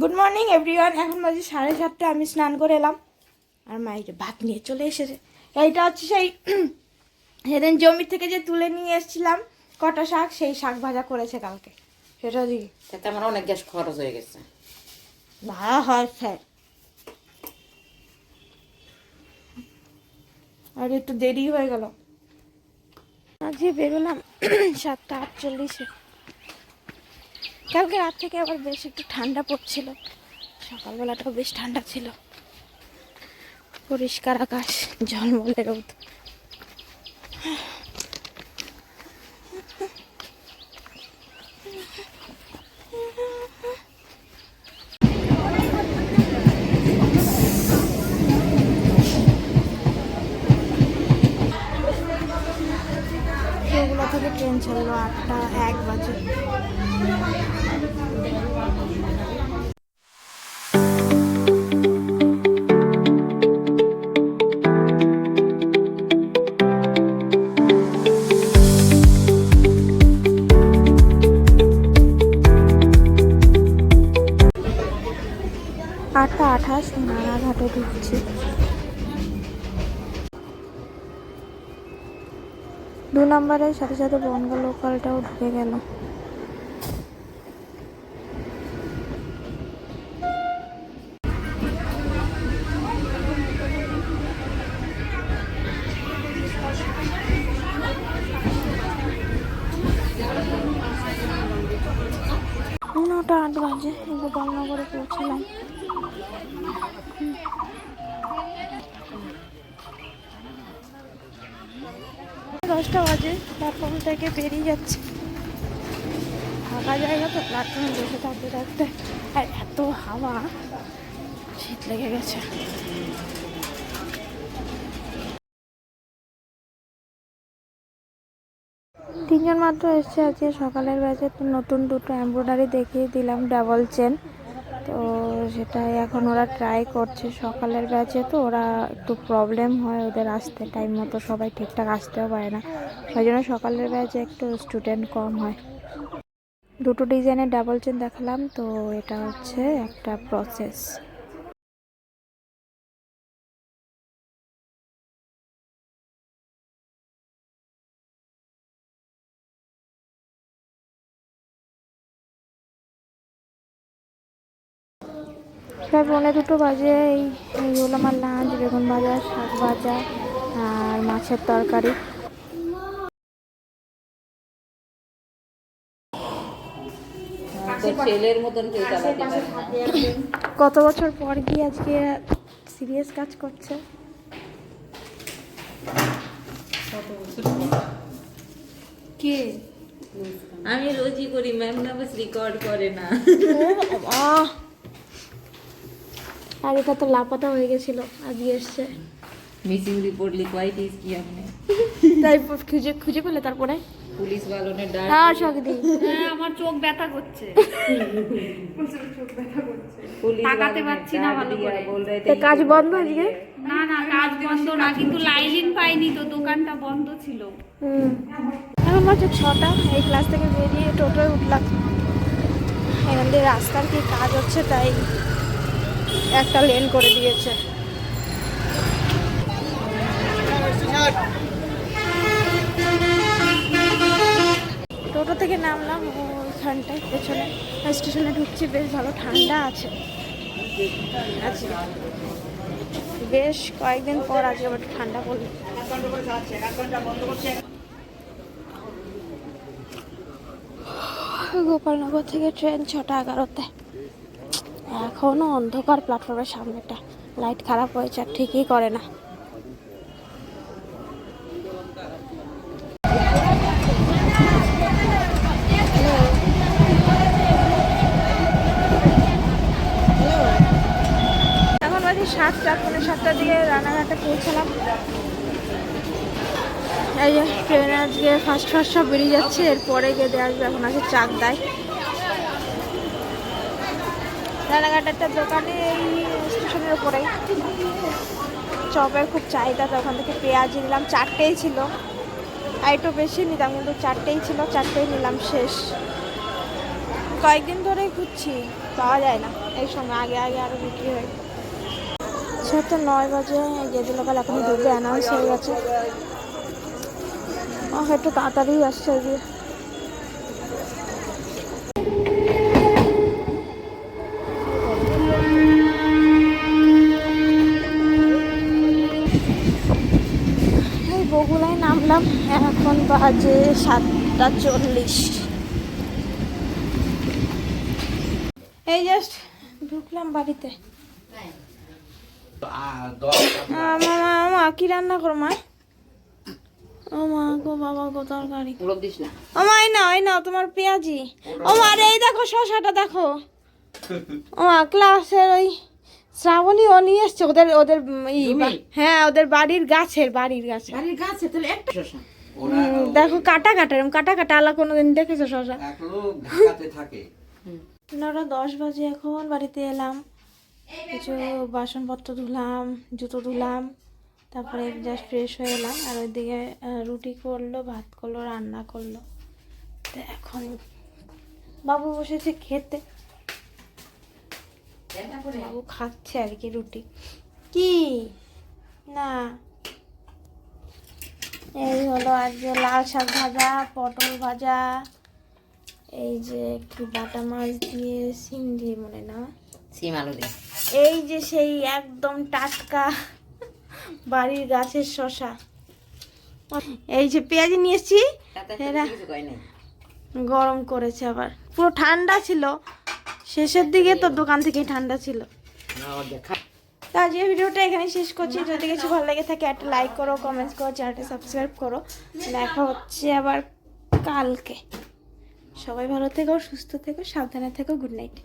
Good morning everyone এখন বাজে সাড়ে সাতটা আমি স্নান করে এলাম। আর মা এই ভাত নিয়ে চলে এসেছে। এইটা হচ্ছে সেই সেদিন জমি থেকে যে তুলে নিয়ে এসেছিলাম কটা শাক সেই শাক ভাজা করেছে কালকে। সেটা দিই তাতে আমার অনেক গ্যাস খরচ হয়ে গেছে। ভালো হয় স্যার। আর একটু দেরি হয়ে গেল। আজকে বেরোলাম সাতটা আটচল্লিশে। কালকে রাত থেকে আবার বেশ একটু ঠান্ডা পড়ছিল। সকালবেলাটাও বেশ ঠান্ডা ছিল। পরিষ্কার আকাশ, ঝলমলে রোদ সেগুলো থেকে ট্রেন ছাড়লো আটটা এক বাজে। আটটা আঠাশ নানা নানাঘাটে ঢুকছি। দু নম্বরের সাথে সাথে বনগা লোকালটাও ঢুকে গেল। নটা আট বাজে গোপালনগরে পৌঁছলাম। দশটা বাজে প্ল্যাটফর্ম থেকে বেরিয়ে যাচ্ছে। ফাঁকা জায়গা তো প্ল্যাটফর্মে বসে থাকতে থাকতে। আর এত হাওয়া শীত লেগে গেছে। তিনজন মাত্র এসছে আজকে সকালের ব্যাচে তো নতুন দুটো এমব্রয়ডারি দেখিয়ে দিলাম ডাবল চেন তো সেটাই এখন ওরা ট্রাই করছে সকালের ব্যাচে তো ওরা একটু প্রবলেম হয় ওদের আসতে টাইম মতো সবাই ঠিকঠাক আসতেও পারে না। ওই জন্য সকালের ব্যাচে একটু স্টুডেন্ট কম হয়। দুটো ডিজাইনের ডাবল চেন দেখালাম, তো এটা হচ্ছে একটা প্রসেস প্রায় পৌনে দুটো বাজে এই হলো আমার লাঞ্চ বেগুন ভাজা শাক ভাজা আর মাছের তরকারি। কত বছর পর গিয়ে আজকে সিরিয়াস কাজ করছে? কে? আমি রোজই করি ম্যাম না বাস রেকর্ড করে না। আর এটা তো লাপাতা হয়ে গেছিল আজকে এসছে। মিসিং রিপোর্ট লিখওয়াই দিস কি আপনি? তাই খুঁজে খুঁজে পেলে তারপরে? পুলিশ বালনের ডাক হ্যাঁ, হ্যাঁ আমার চোখ ব্যথা করছে। চোখ ব্যথা করছে। তাকাতে পারছি না ভালো করে। তো কাজ বন্ধ আজকে? না না কাজ বন্ধ না কিন্তু লাইলিন পাইনি তো দোকানটা বন্ধ ছিল। এখন মাত্র ছটা এই ক্লাস থেকে বেরিয়ে টোটোয় উঠলাম। এখান দিয়ে রাস্তার কি কাজ হচ্ছে তাই একটা লেন করে দিয়েছে। টোটো থেকে নামলাম ওইখানটায় পেছনে। স্টেশনে ঢুকছি, বেশ ভালো ঠান্ডা আছে। আছে বেশ কয়েকদিন পর আজকে আবার ঠান্ডা পড়ল। গোপালনগর থেকে ট্রেন ছটা এগারোতে। এখনও অন্ধকার প্ল্যাটফর্মের সামনেটা। লাইট খারাপ হয়েছে, আর ঠিকই করে না। এখন বাজে সাতটা, পৌনে সাতটার দিকে রানাঘাটে পৌঁছালাম। এই যে ট্রেনে আজকে ফার্স্ট ফার্স্ট সব বেরিয়ে যাচ্ছে, এরপরে গিয়ে দেওয়া আসবে এখন আছে চাক দেয় রানাঘাট একটা দোকানে এই স্টেশনের উপরে চপের খুব চাহিদা তো ওখান থেকে পেঁয়াজ নিলাম, চারটেই ছিল। একটু বেশি নিতাম, কিন্তু চারটেই ছিল, চারটেই নিলাম শেষ। কয়েকদিন ধরে খুঁজছি, পাওয়া যায় না। এই সময় আগে আগে আরও বিক্রি হয়। তো নয় বাজে যেদি লোকাল এখন ঢুকবে অ্যানাউন্স হয়ে গেছে। একটু তাড়াতাড়ি আসছে আজকে বাজে সাতটা চল্লিশ। এই জাস্ট ঢুকলাম বাড়িতে। মা কি রান্না করো মা? ও মা গো বাবা গো তরকারি। না। ও মা এই নাও এই নাও তোমার পেঁয়াজি। ও মা এই দেখো শশাটা দেখো। ও মা ক্লাসের ওই শ্রাবণী ও নিয়ে এসছে ওদের ওদের হ্যাঁ ওদের বাড়ির গাছের বাড়ির গাছে বাড়ির গাছে তাহলে একটা শশা। দেখো কাটা কাটা এরকম কাটা কাটা আলা কোনোদিন দেখেছ শশা? থাকে। নটা দশ বাজে এখন বাড়িতে এলাম। কিছু বাসনপত্র ধুলাম জুতো ধুলাম তারপরে জাস্ট ফ্রেশ হয়ে এলাম। আর ওইদিকে রুটি করল ভাত করল রান্না করল। তো এখন বাবু বসেছে খেতে। বাবু খাচ্ছে আর কি রুটি। কি? না। এই হলো আজকে লাল শাক ভাজা পটল ভাজা এই যে একটু বাটা মাছ দিয়ে সিম দিয়ে মনে না? সিম আলু দে এই যে সেই একদম টাটকা বাড়ির গাছের শশা। এই যে পেঁয়াজ নিয়েছি এরা গরম করেছে আবার। পুরো ঠান্ডা ছিল শেষের দিকে তো দোকান থেকেই ঠান্ডা ছিল। না দেখা তো আজকের ভিডিওটা এখানে শেষ করছি। যদি কিছু ভালো লেগে থাকে একটা লাইক করো কমেন্টস করো চ্যানেলটা সাবস্ক্রাইব করো। দেখা হচ্ছে আবার কালকে। সবাই ভালো থেকো সুস্থ থেকো সাবধানে থেকো গুড নাইট